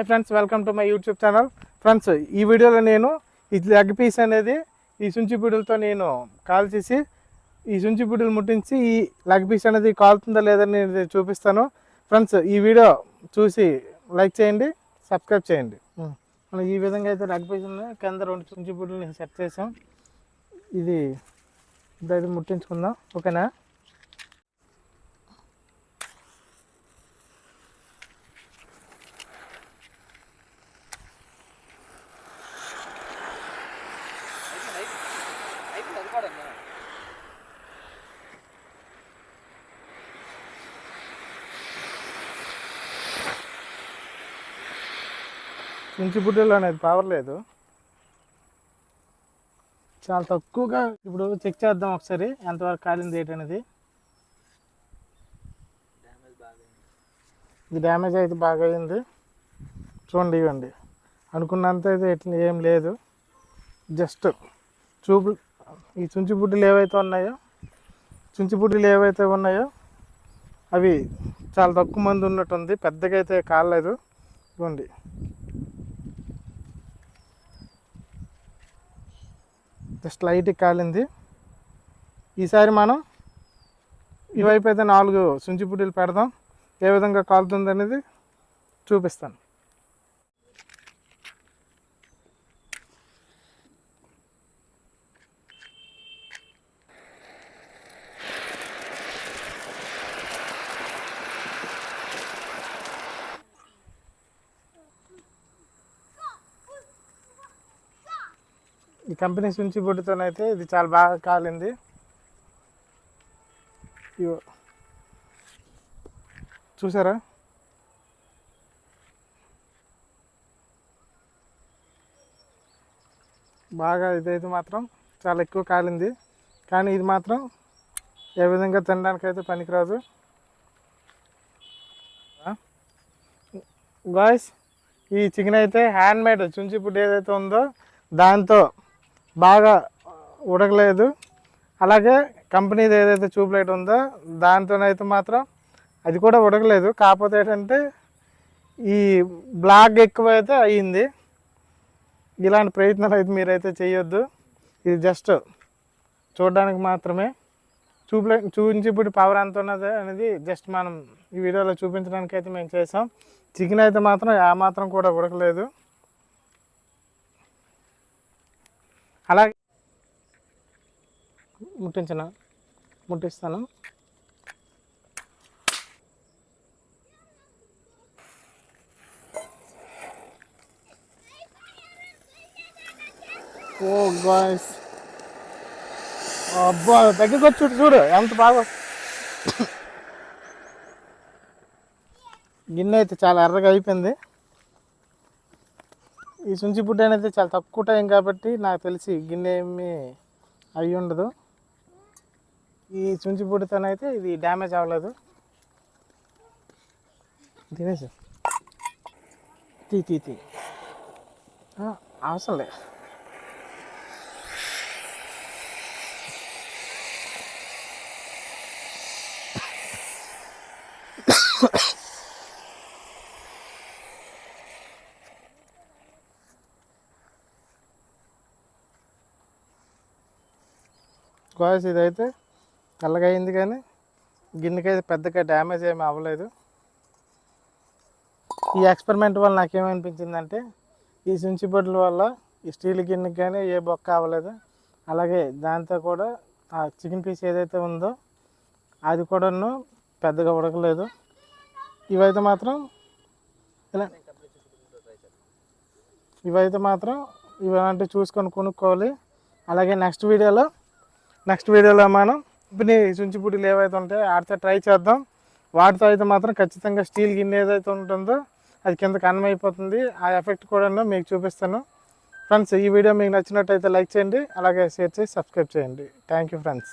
Hi friends welcome to my YouTube channel friends ఈ వీడియోలో నేను ఈ లెగ్ పీస్ అనేది ఈ సుంచిపిడులతో నేను కాల్ చేసి ఈ సుంచిపిడులు ముట్టించి ఈ లెగ్ పీస్ అనేది కాలుతుందా లేదని నేను చూపిస్తాను. ఫ్రెండ్స్ ఈ వీడియో చూసి లైక్ చేయండి సబ్స్క్రైబ్ చేయండి. ఉం. మనం ఈ విధంగా అయితే లెగ్ పీస్ ఉన్నాయి కింద రెండు సుంచిపిడులు సెట్ చేసాం. ఇది ఇదైతే ముట్టించుకుందాం. ఓకేనా చుంచిబుడ్డలో అనేది పవర్ లేదు. చాలా తక్కువగా ఇప్పుడు చెక్ చేద్దాం ఒకసారి ఎంతవరకు కాలింది ఏంటనేది ఇది డ్యామేజ్ అయితే బాగా అయింది. చూడండి ఇవ్వండి. అనుకున్నంత అయితే ఎట్లా ఏం లేదు. జస్ట్ చూపు ఈ చుంచి చుంచిబుడ్డలు ఏవైతే ఉన్నాయో చుంచి చుంచిబుడ్డలు ఏవైతే ఉన్నాయో అవి చాలా తక్కువ మంది ఉన్నట్టుంది. పెద్దగా అయితే కాలేదు ఇవ్వండి. జస్ట్ లైట్ కాలింది. ఈసారి మనం ఇవైపు అయితే నాలుగు సుంచి సుంచిపుడ్డీలు పెడదాం. ఏ విధంగా కాలుతుంది అనేది చూపిస్తాను. ఈ కంపెనీ సుంచి బుడ్డితోనైతే ఇది చాలా బాగా కాలింది. ఇగో. చూసారా? బాగా ఇదైతే మాత్రం చాలా ఎక్కువ కాలింది. కానీ ఇది మాత్రం ఏ విధంగా తినడానికి అయితే పనికిరాదు గాయస్ ఈ చికెన్ అయితే హ్యాండ్ మేడ్ చుంచిపుడ్డు ఏదైతే ఉందో దాంతో బాగా ఉడకలేదు. అలాగే కంపెనీది ఏదైతే ట్యూబ్ లైట్ ఉందో దాంతోనైతే మాత్రం అది కూడా ఉడకలేదు. కాకపోతే ఏంటంటే ఈ బ్లాక్ ఎక్కువ అయితే అయ్యింది. ఇలాంటి ప్రయత్నాలు అయితే మీరైతే చేయొద్దు. ఇది జస్ట్ చూడడానికి మాత్రమే. చూపులే చూపించిప్పుడు పవర్ ఎంత ఉన్నది అనేది జస్ట్ మనం ఈ వీడియోలో చూపించడానికి అయితే మేము చేసాం. చికెన్ అయితే మాత్రం ఆ మాత్రం కూడా ఉడకలేదు. అలాగే ముట్టించిన ముట్టిస్తాను. ఓ గాయస్. అబ్బా దగ్గరికి వచ్చి చూడు, చూడు ఎంత బాగా. గిన్నె అయితే చాలా ఎర్రగా అయిపోయింది. ఈ సుంచి బుడ్డ అనేది చాలా తక్కువ టైం కాబట్టి నాకు తెలిసి గిన్నె ఏమి అయి ఉండదు. ఈ సుంచి బుడ్డతోనైతే ఇది డ్యామేజ్ అవ్వలేదు. తినేసి. తీ తీ తీ. అవసరం లేదు స్క్వాష్ ఇదైతే తెల్లగా అయింది కానీ గిన్నెకైతే పెద్దగా డ్యామేజ్ ఏమీ అవ్వలేదు. ఈ ఎక్స్పెరిమెంట్ వల్ల నాకేమనిపించిందంటే ఈ సుంచి బొడ్ల వల్ల ఈ స్టీల్ గిన్నెకి కానీ ఏ బొక్క అవ్వలేదు. అలాగే దాంతో కూడా ఆ చికెన్ పీస్ ఏదైతే ఉందో అది కూడాను పెద్దగా ఉడకలేదు. ఇవైతే మాత్రం ఇలా ఇవైతే మాత్రం ఇలాంటివి చూసుకొని కొనుక్కోవాలి. అలాగే నెక్స్ట్ వీడియోలో నెక్స్ట్ వీడియోలో మనం ఇప్పుడు చుంచిపుడిలు ఏవైతే ఉంటాయో వాటితో ట్రై చేద్దాం. వాటితో అయితే మాత్రం ఖచ్చితంగా స్టీల్ గిన్నె ఏదైతే ఉంటుందో అది కిందకి అయిపోతుంది ఆ ఎఫెక్ట్ కూడా మీకు చూపిస్తాను. ఫ్రెండ్స్ ఈ వీడియో మీకు నచ్చినట్టయితే లైక్ చేయండి. అలాగే షేర్ చేసి సబ్స్క్రైబ్ చేయండి. Thank you friends